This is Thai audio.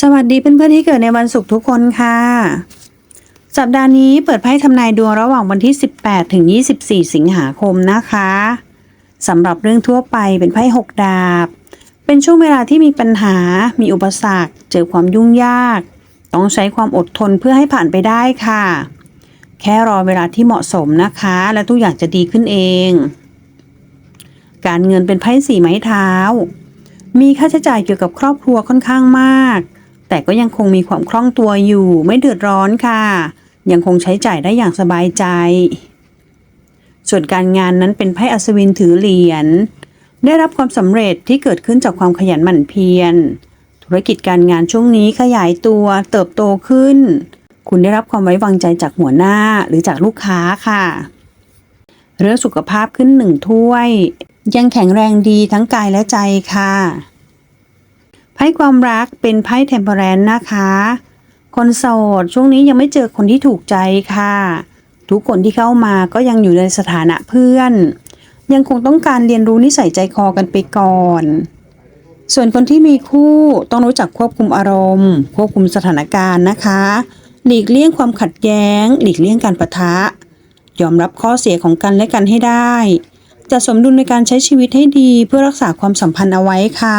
สวัสดีเพื่อนๆที่เกิดในวันศุกร์ทุกคนค่ะ สัปดาห์นี้เปิดไพ่ทำนายดวงระหว่างวันที่ 18 ถึง 24 สิงหาคมนะคะสำหรับเรื่องทั่วไปเป็นไพ่หกดาบ เป็นช่วงเวลาที่มีปัญหา มีอุปสรรค เจอความยุ่งยาก ต้องใช้ความอดทนเพื่อให้ผ่านไปได้ค่ะ แค่รอเวลาที่เหมาะสมนะคะ และทุกอย่างจะดีขึ้นเอง การเงินเป็นไพ่สีไม้เท้า มีค่าใช้จ่ายเกี่ยวกับครอบครัวค่อนข้างมาก แต่ก็ยังคงมีความคล่องตัวอยู่ไม่เดือดร้อนค่ะ ยังคงใช้จ่ายได้อย่างสบายใจ ส่วนการงานนั้นเป็นไพ่อัศวินถือเหรียญได้รับความสำเร็จที่เกิดขึ้นจากความขยันหมั่นเพียร ธุรกิจการงานช่วงนี้ขยายตัวเติบโตขึ้น คุณได้รับความไว้วางใจจากหัวหน้าหรือจากลูกค้าค่ะ เรื่องสุขภาพขึ้นหนึ่งถ้วย ยังแข็งแรงดีทั้งกายและใจค่ะ ไพ่ความรักเป็นไพ่เทมเพอร์แรนนะคะ คนโสดช่วงนี้ยังไม่เจอคนที่ถูกใจค่ะ ทุกคนที่เข้ามาก็ยังอยู่ในสถานะเพื่อน ยังคงต้องการเรียนรู้นิสัยใจคอกันไปก่อน ส่วนคนที่มีคู่ต้องรู้จักควบคุมอารมณ์ ควบคุมสถานการณ์นะคะ หลีกเลี่ยงความขัดแย้ง หลีกเลี่ยงการปะทะ ยอมรับข้อเสียของกันและกันให้ได้จะสมดุลในการใช้ชีวิตให้ดีเพื่อรักษาความสัมพันธ์เอาไว้ค่ะ